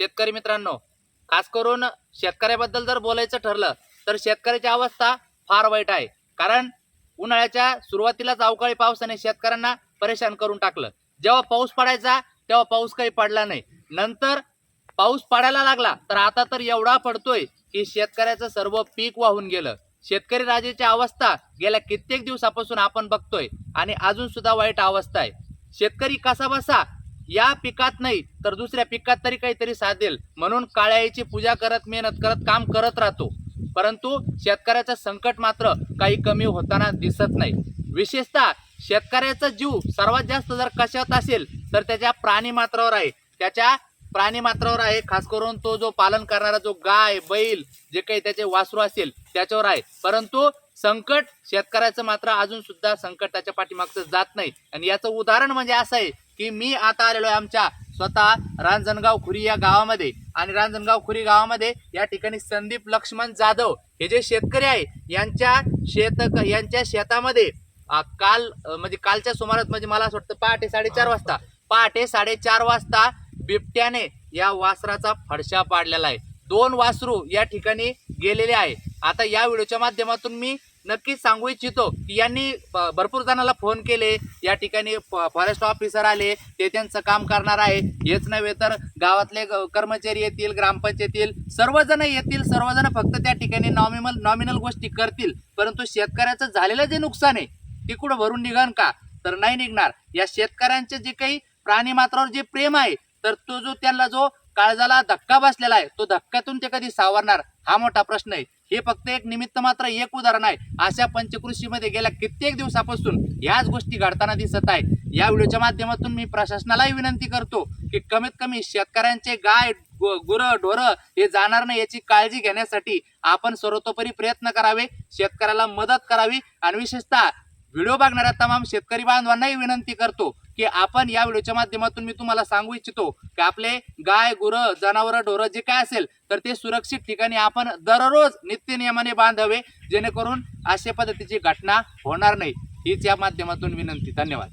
शेतकरी मित्रांनो खास करून शेतकऱ्याबद्दल जर बोलायचं ठरलं तर शेतकऱ्याची अवस्था फार वाईट आहे. कारण उन्हाळ्याच्या सुरुवातीलाच अवकाळी पावसाने शेतकऱ्यांना परेशान करून टाकलं. जेव्हा पाऊस पडायचा तेव्हा पाऊस काही पडला नाही. नंतर पाऊस पडायला लागला तर आता तर एवढा पडतोय की शेतकऱ्याचं सर्व पीक वाहून गेलं. शेतकरी राजेची अवस्था गेल्या कित्येक दिवसापासून आपण बघतोय आणि अजून सुद्धा वाईट अवस्था आहे. शेतकरी कसा बसा या पिकात नाही तर दुसऱ्या पिकात तरी काहीतरी साधेल. म्हणून काळ्याईची पूजा करत मेहनत करत काम करत राहतो. परंतु शेतकऱ्याचं संकट मात्र काही कमी होताना दिसत नाही. विशेषतः शेतकऱ्याचा जीव सर्वात जास्त जर कशात असेल तर त्याच्या प्राणी मात्रावर आहे. त्याच्या प्राणी मात्रावर आहे खास करून तो जो पालन करणारा जो गाय बैल जे काही त्याचे वासरू असेल त्याच्यावर आहे. परंतु संकट शेतकऱ्याचं मात्र अजून सुद्धा संकट त्याच्या पाठीमागचं जात नाही. आणि याचं उदाहरण म्हणजे असं आहे की मी आता आलेलो आहे आमच्या स्वतः रांजणगाव खुरी या गावामध्ये. आणि रांजणगाव खुरी गावामध्ये या ठिकाणी संदीप लक्ष्मण जाधव हे जे शेतकरी आहे यांच्या शेत यांच्या शेतामध्ये काल म्हणजे कालच्या सुमारास म्हणजे मला असं वाटतं पहाटे साडेचार वाजता पहाटे साडेचार वाजता बिबट्याने या वासराचा फडशा पाडलेला आहे. दोन वासरू या ठिकाणी गेलेले आहे. आता या व्हिडिओच्या माध्यमातून मी नक्कीच सांगू इच्छितो की यांनी भरपूर जणांना फोन केले या ठिकाणी फॉरेस्ट ऑफिसर आले ते त्यांचं काम करणार आहे. हेच नव्हे तर गावातले कर्मचारी येतील ग्रामपंचायत येतील सर्वजण येतील सर्वजण फक्त त्या ठिकाणी नॉमिनल नॉमिनल गोष्टी करतील. परंतु शेतकऱ्याचं झालेलं जे नुकसान आहे ते कुठं भरून निघन का? तर नाही निघणार. या शेतकऱ्यांचे जे काही प्राणी मात्रावर जे प्रेम आहे तर तो जो त्यांना जो काळजाला धक्का बसलेला आहे तो धक्क्यातून ते कधी सावरणार? हा मोठा प्रश्न आहे. हे फक्त एक निमित्त मात्र एक उदाहरण आहे. अशा पंचकृषीमध्ये गेल्या कित्येक दिवसापासून याच गोष्टी घडताना दिसत आहे या व्हिडिओच्या माध्यमातून मी प्रशासनालाही विनंती करतो की कमीत कमी शेतकऱ्यांचे गाय गु- गुरं ढोरं हे जाणार नाही याची काळजी घेण्यासाठी आपण सर्वतोपरी प्रयत्न करावे. शेतकऱ्याला मदत करावी आणि विशेषतः व्हिडिओ बघणाऱ्या तमाम शेतकरी बांधवांनाही विनंती करतो की आपण या व्हिडिओच्या माध्यमातून मी तुम्हाला सांगू इच्छितो की आपले गाय गुरं जनावरं ढोरं जे काय असेल तर ते सुरक्षित ठिकाणी आपण दररोज नित्य नियमाने बांधावे जेणेकरून अशा पद्धतीची घटना होणार नाही. हीच या माध्यमातून विनंती. धन्यवाद.